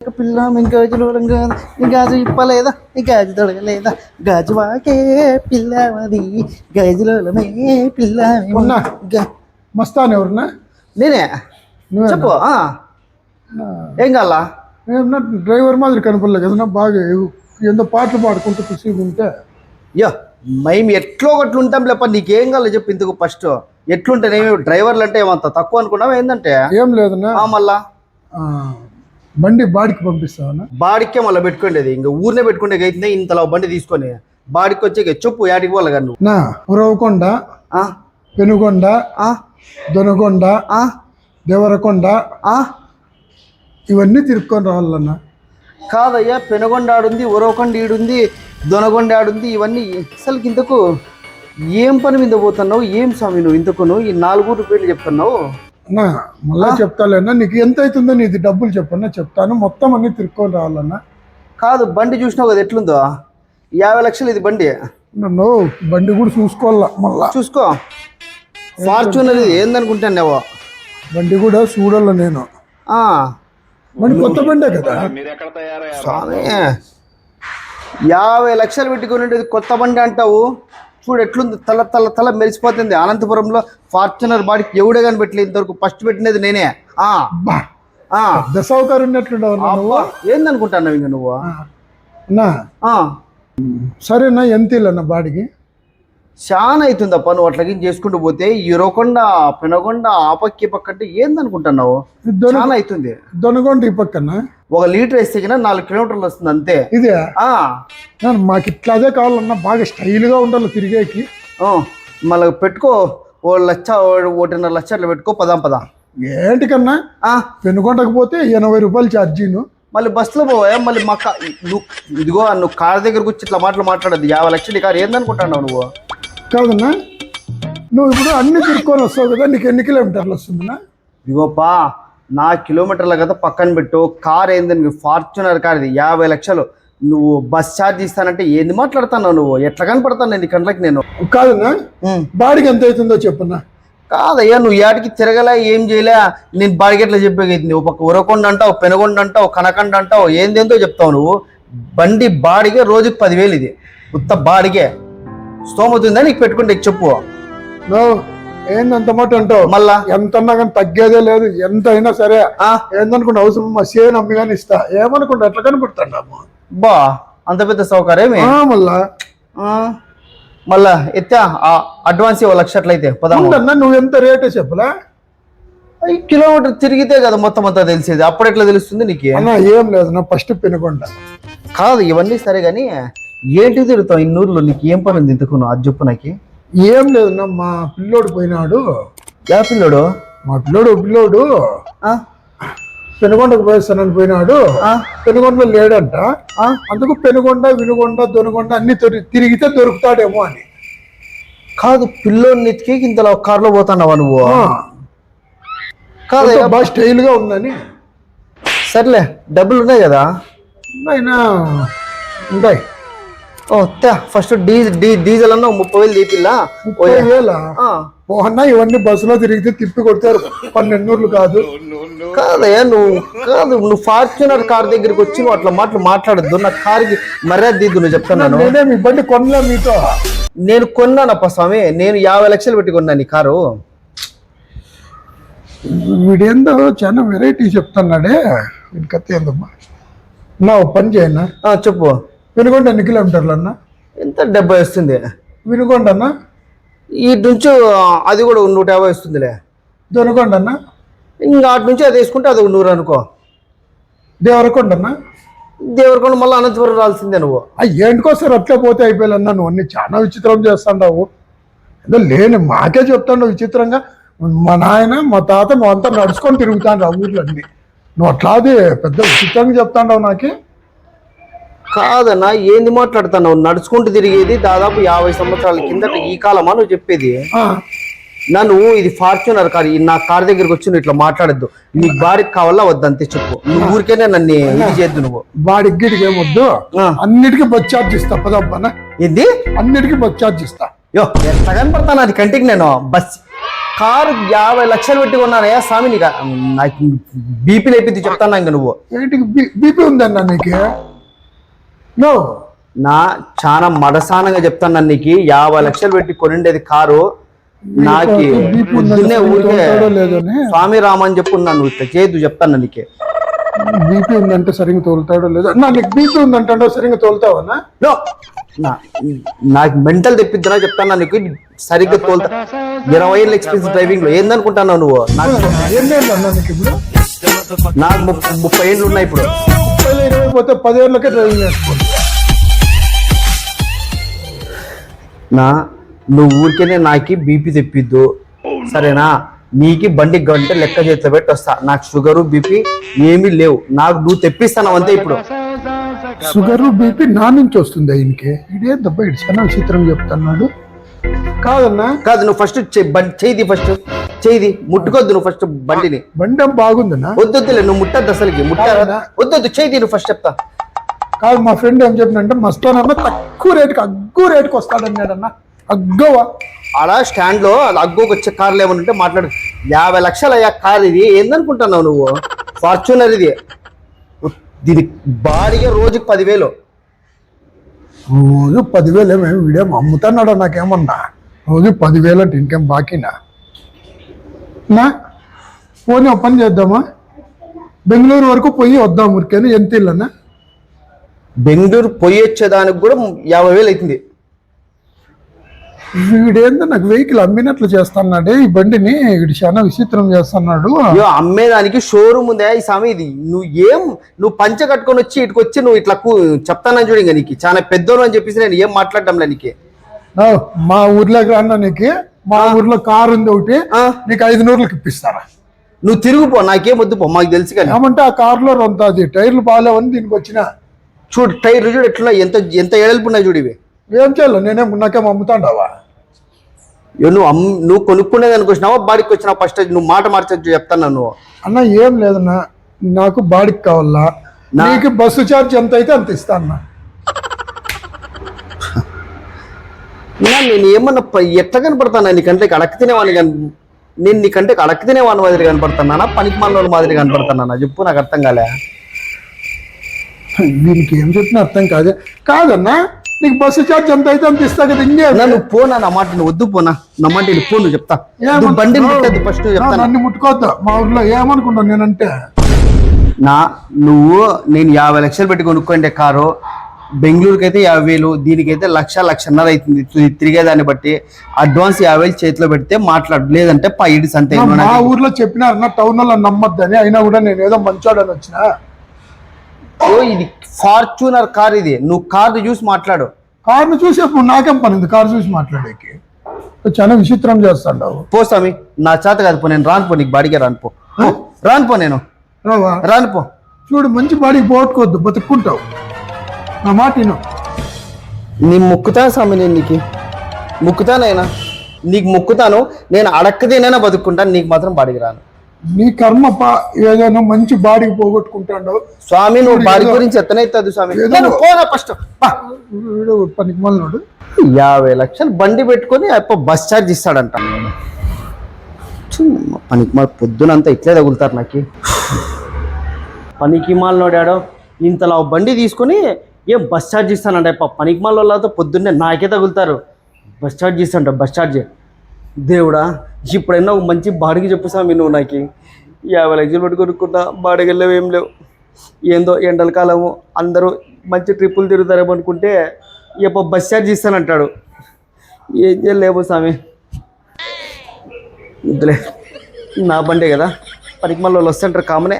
పిల్ల రంగాదు నీ గాజు ఇప్పలేదా నీ గాజు తొడగలేదా గాజు వాకే పిల్లవది గాజులోనే పిల్ల ఉన్నా. మస్తాన్ ఎవరన్నా నేనే నువ్వేనా? చెప్పు ఆ. ఏం కావాలా ఏమన్నా డ్రైవర్ మాదిరి కనపడలే కదా బాగా ఎంతో పాటలు పాడుకుంటూ ఖుషిగా ఉంటే యో మేము ఎట్లో ఒకట్లు ఉంటాం లేప నీకేం కావాలో చెప్పు ఇంతకు ఫస్ట్ ఎట్లుంటేనేమి డ్రైవర్లు అంటే ఏమంత తక్కువ అనుకున్నావు ఏంటంటే ఏం లేదన్నా ఆ, మళ్ళా ఆ, బండి బాడికి పంపిస్తావన్నా బాడికే మళ్ళీ పెట్టుకునేది ఇంకా ఊరినే పెట్టుకునే అయితే ఇంతలో బండి తీసుకొని బాడికి వచ్చే చెప్పు యాడికి పోవాలి కానీ నువ్వు నా ఉరవకొండ? పెనుగొండ ఆ? దొనగొండ ఆ? దేవరకొండ ఆ? ఇవన్నీ తిరుక్కొని రావాలన్నా కాదయ్యా పెనగొండ ఆడుంది ఉరవకొండ ఈడుంది దొనగొండ ఆడుంది ఇవన్నీ అసలు ఇంతకు ఏం పని మీద పోతున్నావు ఏం స్వామి నువ్వు ఇంతకు నువ్వు ఈ నాలుగు పేర్లు చెప్తున్నావు అన్నా మళ్ళా చెప్తాలేనా నీకు ఎంత అవుతుందో నీది డబ్బులు చెప్పన్నా చెప్తాను. మొత్తం అన్ని తిరుక్కొని రావాలన్నా. కాదు బండి చూసినావు కదా ఎట్లుందో? యాభై లక్షలు ఇది బండి? నన్ను బండి కూడా చూసుకోవాలా మళ్ళా? చూసుకో. ఫార్చ్యూనర్ ఇది ఏందనుకుంటాను బండి కూడా చూడాల నేను? బండి కొత్త బండే కదా? స్వామి యాభై లక్షలు పెట్టుకుని కొత్త బండి అంటావు? చూడు ఎట్లుంది? తల తల తల మెరిసిపోతుంది. అనంతపురంలో ఫార్చునర్ బాడీకి ఎవడే కానీ పెట్టలేదు ఇంతవరకు. ఫస్ట్ పెట్టినది నేనే. ఉన్నట్లుండవు అన్నా నువ్వు. ఇంక సరేనా ఎంత ఇల్లన్న బాడికి? చాలా అవుతుందప్ప నువ్వు అట్లాగే చేసుకుంటూ పోతే ఇరవకొండ పెనగొండ ఆ పక్క ఈ పక్క అంటే ఏందనుకుంటున్నావు దొన చాలా అవుతుంది. దొనగొండ ఈ పక్కన. ఒక లీటర్ వేస్తే కన్నా నాలుగు కిలోమీటర్లు వస్తుంది అంతే. ఇదే? మాకు ఇట్లా అదే కావాలన్నా బాగా స్టైల్గా ఉండాలి తిరిగేకి. మళ్ళీ పెట్టుకో. ఓ లక్ష ఓ- ఒకటిన్నర లక్ష అట్లా పెట్టుకో పదాం పదాం. ఏంటికన్నా ఆ, పెనుగొండకు పోతే ఎనభై రూపాయలు ఛార్జీను. మళ్ళీ బస్సులో పోవా? మళ్ళీ మా కా- నువ్వు ఇదిగో నువ్వు కార్ దగ్గరకు వచ్చి ఇట్లా మాటలు మాట్లాడద్దు. యాభై లక్షలు కారు ఏందనుకుంటున్నావు నువ్వు? కాదన్నా? నువ్వు ఇప్పుడు అన్ని తిరుక్కొని వస్తావు కదా నీకు ఎన్ని కిలోమీటర్లు వస్తుందన్నా? ఇదిగోపా నా కిలోమీటర్ల కదా పక్కన పెట్టు. కార్ ఏందని ఫార్చునర్ కార్ ఇది. యాభై లక్షలు. నువ్వు బస్ ఛార్జ్ ఇస్తానంటే ఏంది మాట్లాడుతున్నావు నువ్వు? ఎట్లా కనపడతాను నేను నీ కంట్లకి నేను? కాదన్నా? బాడికి ఎంత అవుతుందో చెప్పన్నా. కాదయ్యా నువ్వు ఏటికి తిరగలే ఏం చేయలే. నేను బాడిగెట్లా చెప్పేది? ఒక పక్క ఉరకొండ అంటావు పెనగొండ అంటావు కనకండ అంటావు ఏందేందో చెప్తావు నువ్వు? బండి బాడిగే రోజుకి పదివేలు ఇది. ఉత్త బాడిగే స్తోమత ఉందా నీకు పెట్టుకుంటే చెప్పు. నువ్వు ఏందంత మాట అంటావు? మళ్ళా? ఎంత అన్నా కానీ తగ్గేదే లేదు ఎంత అయినా సరే. ఆ, ఏందనుకుంటే అవసరం మా సేన్ అమ్మి కానీ ఇస్తా. ఏమనుకుంటా ఎట్లా కనపడుతున్నాము బా అంత పెద్ద సౌకర్యమే మళ్ళా? ఆ, మళ్ళా ఎత్తా ఆ అడ్వాన్స్ ఇవ్వ లక్ష అట్లయితే పదాము ఉండన్నా నువ్వు ఎంత రేటే చెప్పలా? ఈ కిలోమీటర్ తిరిగితే కదా మొత్తం అంతా తెలిసేది. అప్పుడు ఎట్లా తెలుస్తుంది నీకు? ఏం లేదు నా ఫస్ట్ పెనుకొండ. కాదు ఇవన్నీ సరే కానీ ఏంటి తిరుగుతావు ఇన్నూరులో నీకు ఏం పని ఉంది ఇంతకు అది చెప్పు నాకు. ఏం లేదు నా మా పిల్లోడు పోయినాడు. యా పిల్లోడు? మా పిల్లోడు పిల్లోడు. పెనుగొండకు పోయిస్తానని పోయినాడు. పెనుగొండలో లేడంట. ఆ. అందుకు పెనుగొండ వినుగొండ దొనగొండ అన్ని తిరిగితే దొరుకుతాడేమో అని. కాదు పిల్లోని నెత్తికి ఇంతలో కారులో పోతున్నావా నువ్వు. కాదు బాగా స్టైల్గా ఉందని. సర్లే డబ్బులు ఉన్నాయి కదా? అయినా ఉంటాయి. ఫస్ట్ డీజిల్ డీ డీజిల్ అన్న ముప్పై వేలు తీపిల్లా? ముప్పై వేల? ఆ, ఓహన్నా ఇవన్నీ బస్సులో తిరిగితే తిప్పి కొడతారు. పన్నెండు కాదు. కాదయ్యా నువ్వు కాదు నువ్వు ఫార్చునర్ కార్ దగ్గరికి వచ్చి నువ్వు అట్లా మాటలు మాట్లాడద్దు. నా కార్కి మర్యాద దిద్దు నువ్వు చెప్తున్నాను నేనే మీ బండి కొనలే మీతో? నేను కొన్నానప్ప స్వామి నేను యాభై లక్షలు పెట్టి కొన్నాను ఈ కారు. వీడేందో చాలా వెరైటీ చెప్తున్నాడే. వీడి కథ ఏందమ్మా? నా పని చేయన్నా ఆ, చెప్పు. వినుగొండ ఎన్ని కిలోమీటర్లు అన్న? ఎంత డెబ్బై వస్తుంది. వినుగొండ అన్న? ఈ నుంచి అది కూడా నూట యాభై వస్తుందిలే. దొనకొండ అన్న? ఇంకా అటు నుంచి అది వేసుకుంటే అది నూరు అనుకో. దేవరకొండ అన్న? దేవరకొండ మళ్ళీ అనంతపురం రాల్సిందే నువ్వు. ఏంటికోసారి అట్లే పోతే అయిపోయాలన్నా నువ్వు అన్ని చాలా విచిత్రం చేస్తాండావు. ఏదో లేని మాకే చెప్తాండావు విచిత్రంగా. మా నాయన మా తాత మా అంతా నడుచుకొని తిరుగుతాండు ఆ ఊర్లన్నీ. నువ్వు అట్లాది పెద్ద విచిత్రంగా చెప్తాండావు నాకే. కాదన్నా ఏంది మాట్లాడుతున్నావు? నడుచుకుంటూ తిరిగేది దాదాపు యాభై సంవత్సరాల కిందట ఈ కాలమా నువ్వు చెప్పేది? నన్ను ఇది ఫార్చునర్ కార్ నా కార్ దగ్గరికి వచ్చి ఇట్లా మాట్లాడద్దు. నీకు భార్యకి కావాలా వద్దంతే చెప్పు. నువ్వు ఊరికేనే నన్ను ఇది చేయొద్దు నువ్వు. గిడికి ఏమొద్దు. అన్నిటికీ బస్ ఛార్జ్ ఇస్తా పదమ్మా ఏంది? అన్నిటికీ బస్ ఛార్జ్ ఇస్తా. యో ఎంత కనపడతాను అది కంటికి నేను? బస్ కారు యాభై లక్షలు పెట్టి కొన్నానయ్యా స్వామి నీకు. నాకు బీపీ లేపింది చెప్తాను ఇంక నువ్వు. బీపీ ఉందన్న నీకు? నో. నా చాలా మడసానంగా చెప్తాను నీకు. యాభై లక్షలు పెట్టి కొనిండేది కారు నాకు పొద్దున్నే ఊరికే స్వామి రామ అని చెప్పు నన్ను ఇట్లా చేయదు చెప్తాను నీకే. బీపీ ఉందంటే సరిగ్గా తోలుతాడో లేదో. అన్న నీకు బీపీ ఉందంటే సరిగ్గా తోలుతావన్నా నో? నా. నాకు మెంటల్ తెప్పిద్దునా చెప్తాను నీకు. సరిగ్గా తోలుతా. ఇరవై ఏళ్ళు ఎక్స్పీరియన్స్ డ్రైవింగ్లో. ఏందనుకుంటున్నావు నువ్వు? నాకు ముప్పై ఏళ్ళు ఉన్నాయి ఇప్పుడు. ముప్పై ఇరవై పోతే పదేళ్ళకే డ్రైవింగ్ నా నువ్వు ఊరికేనే నాకి బీపీ తెప్పిద్దు. సరేనా? నీకి బండి గంట లెక్క చేతిలో పెట్టి వస్తా. నాకు షుగరు బీపీ ఏమీ లేవు. నాకు నువ్వు తెప్పిస్తాను అంతే ఇప్పుడు. షుగర్ బీపీ నా నుంచి వస్తుంది ఆయనకి. ఇదే దెబ్బ ఇటు చాలా విచిత్రం చెప్తున్నాడు. కాదన్నా? కాదు నువ్వు ఫస్ట్ చేయి ఫస్ట్ చేయి ముట్టుకోద్దు నువ్వు ఫస్ట్ బండిని. బండి బాగుందన్నా? వద్దొద్దులే నువ్వు ముట్టద్దు అసలుకి ముట్టారా. వద్దొద్దు చేయి నువ్వు ఫస్ట్ చెప్తా. కాదు మా ఫ్రెండ్ ఏం చెప్పినంటే మస్తానన్న తక్కువ రేటుకి అగ్గు రేటుకి వస్తాడన్నాడన్న అగ్గవా? ఆడ స్టాండ్లో అగ్గోకి వచ్చే కార్లు ఏమన్నా మాట్లాడు. యాభై లక్షలు అయ్యా కార్ ఇది ఏందనుకుంటున్నావు నువ్వు? ఫార్చునర్ ఇది. దీని బాడిగా రోజుకి పదివేలు. రోజు పదివేలు ఏమేమి వీడేం అమ్ముతున్నాడు నాకేమన్నా? రోజు పదివేలు ఇంకేం బాకీనా? నా పోనీ ఒక పని చేద్దామా? బెంగళూరు వరకు పోయి వద్దాం ఊరికేనా? ఎంత ఇల్లన్నా? బెంగళూరు పోయి వచ్చేదానికి కూడా యాభై వేలు అవుతుంది. వీడేందో నాకు వెహికల్ అమ్మినట్లు చేస్తున్నాడే ఈ బండిని వీడు చాలా విచిత్రం చేస్తున్నాడు. అయ్యో అమ్మేదానికి షోరూమ్ ఉందా ఈ స్వామి ఇది నువ్వు ఏం నువ్వు పంచ కట్టుకొని వచ్చి ఇటుకు వచ్చి నువ్వు ఇట్లా చెప్తానని చూడు ఇంకా నీకు. చాలా పెద్దోడు అని చెప్పేసి నేను ఏం మాట్లాడటంలే నీకు. మా ఊర్లోకి రాన్నా నీకు. మా ఊర్లో కారు ఉంది ఒకటి. నీకు ఐదు నూరులకు ఇప్పిస్తారా? నువ్వు తిరుగుపో నాకేం వద్దు పో మాకు తెలుసు కానీ. ఏమంటే ఆ కారులో రొంత అది టైర్లు బాగాలేవని దీనికి వచ్చిన. చూడు టైర్ చూడు ఎట్లా ఎంత ఎంత ఎడల్పు ఉన్నాయి చూడు ఇవి. ఏం చేయాలి? నేనేం నాకేం అమ్ముతాండావా? నువ్వు అమ్ నువ్వు కొనుక్కునేది అనుకొచ్చినావా బాడికి వచ్చినావా? ఫస్ట్ నువ్వు మాట మార్చచ్చు చెప్తాను నువ్వు? అన్న ఏం లేదన్నా. నాకు బాడీకి కావాలా? నీకు బస్సు ఛార్జ్ ఎంత అయితే అంత ఇస్తా అన్న నా నేను ఏమన్నా ప- ఎట్లా కనపడతానా? నీ కంటే అడక్క తినేవాడిని కన్ నేను నీ కంటే అడక్క తినేవాడి మాదిరి కనపడుతున్నానా పనికి మాలోని మాదిరి కనపడుతున్నానా చెప్పు నాకు అర్థం కాలే. దీనికి ఏం చెప్పినా అర్థం కాదే. కాదన్నా నీకు బస్సు ఛార్జ్ ఎంత అయితే అంత ఇస్తా కదా ఇంకే నా నువ్వు పోనా? నా మాట నువ్వు వద్దు పోనా? నా మాట నువ్వు పో నువ్వు చెప్తా. నువ్వు బండిని ముట్టద్దు ఫస్ట్ చెప్తాను. నన్ను ముట్టుకోవద్దు. మా ఊర్లో ఏమనుకుంటాను నేనంటే? నా నువ్వు నేను యాభై లక్షలు పెట్టి కొనుక్కోండి కారు బెంగళూరుకి అయితే యాభై వేలు దీనికైతే లక్ష లక్షన్నర అవుతుంది. తిరిగేదాన్ని బట్టి అడ్వాన్స్ యాభై వేలు చేతిలో పెడితే మాట్లాడు లేదంటే పైడి సంతే మా ఊర్లో చెప్పినారు నా టౌన్లో నమ్మొద్దని అయినా కూడా నేను ఏదో మంచోడని వచ్చిన? ఓ ఇది ఫార్చునర్ కార్ ఇది. నువ్వు కార్ చూసి మాట్లాడు. కారును చూసి అప్పుడు నాకేం పని ఉంది? కారు చూసి మాట్లాడేకి. చాలా విచిత్రం చేస్తాడు పో స్వామి నా చేత కాదు పో నేను రాను పో నీకు బాడిగే రాను పో. పో, రాను పో నేను. రావా? రాను పో. చూడు మంచి బాడీకి పోగొట్టుకోవద్దు బతుక్కుంటావు. నా మాట విను. నీ ముక్కుతా స్వామి నేను నీకు? ముక్కుతానైనా నీకు ముక్కుతాను నేను అడక్కదేనైనా బతుక్కుంటాను నీకు మాత్రం బాడికి రాను. నీ కర్మ ఏదైనా మంచి బాడీకి పోగొట్టుకుంటాడు. స్వామి నువ్వు బాడి గురించి ఎత్తనైతుంది స్వామి. ఏదో- నేను పోనా ఫస్ట్? పనికి మళ్ళీ యాభై లక్షలు బండి పెట్టుకొని అప్ప బస్ ఛార్జ్ ఇస్తాడంట. పనికి మాల పొద్దునంతా ఇట్లే తగులుతారు నాకు. పనికి మాలనోడాడో ఇంతలా బండి తీసుకొని ఏం బస్ ఛార్జ్ ఇస్తానంటే అప్ప పనికి మాల వాళ్ళతో పొద్దున్నే నాకే తగులుతారు. బస్ ఛార్జ్ ఇస్తాంట బస్ ఛార్జ్. దేవుడా ఇప్పుడైనా ఒక మంచి బాడిగ చెప్పు స్వామి నువ్వు నాకు. యాభై లక్షలు పెట్టుకొనుకుంటా బాడికి ఏం లేవు. ఏందో ఎండల కాలము అందరూ మంచి ట్రిప్పులు తిరుగుతారేమో అనుకుంటే ఇప్ప బస్ ఛార్జ్ ఇస్తానంటాడు ఏం చేయలేము స్వామి. ఇంతలే నా బండే కదా. పనికి మళ్ళీ వాళ్ళు వస్తుంటారు కామనే.